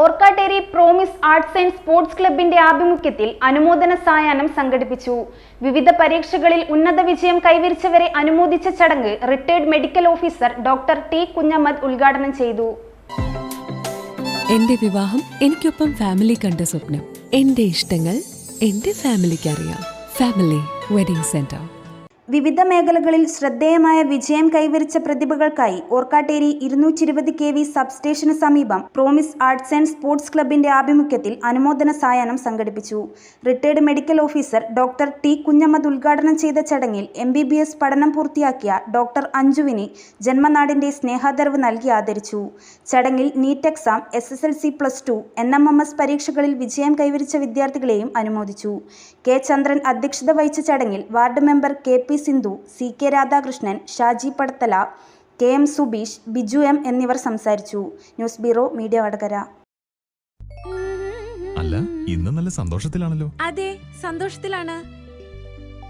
Orkkatteri promise arts and sports ക്ലബിന്റെ ആഭിമുഖ്യത്തിൽ അനുമോദന സായാഹ്നം സംഘടിപ്പിച്ചു. വിവിധ പരീക്ഷകളിൽ ഉന്നത വിജയം കൈവരിച്ചവരെ അനുമോദിച്ച ചടങ്ങ് retired medical officer doctor T Kunhammad ഉദ്ഘാടനം ചെയ്തു. എന്റെ വിവാഹം എനിക്കൊപ്പം ഫാമിലി കണ്ട സ്വപ്നം. എന്റെ ഇഷ്ടങ്ങൾ എന്റെ ഫാമിലിക്ക് അറിയാം ഫാമിലി വെഡിംഗ് സെന്റർ. വിവിധ മേഖലകളിൽ ശ്രദ്ധേയമായ വിജയം കൈവരിച്ച പ്രതിഭകൾക്കായി ഓർക്കാട്ടേരി ഇരുന്നൂറ്റി ഇരുപത് കെ വി സബ്സ്റ്റേഷന് സമീപം പ്രോമിസ് ആർട്സ് ആൻഡ് സ്പോർട്സ് ക്ലബിന്റെ ആഭിമുഖ്യത്തിൽ അനുമോദന സായാഹ്നം സംഘടിപ്പിച്ചു. Retired medical officer doctor T. Kunhammad ഉദ്ഘാടനം ചെയ്ത ചടങ്ങിൽ എം ബി ബി എസ് പഠനം പൂർത്തിയാക്കിയ ഡോക്ടർ അഞ്ജുവിന് ജന്മനാടിന്റെ സ്നേഹാദർവ് നൽകി ആദരിച്ചു. ചടങ്ങിൽ NEET exam S S L C plus two N M M S പരീക്ഷകളിൽ വിജയം കൈവരിച്ച വിദ്യാർത്ഥികളെയും അനുമോദിച്ചു. കെ. ചന്ദ്രൻ അധ്യക്ഷത വഹിച്ച ചടങ്ങിൽ ward member K. P. Sindhu C K Radhakrishnan Shaji Padathala K M Subeesh Biju M എന്നിവർ സംസാരിച്ചു. News bureau media Vadakara. അല്ല ഇന്ന് നല്ല സന്തോഷത്തിലാണല്ലോ. അതെ സന്തോഷത്തിലാണ്.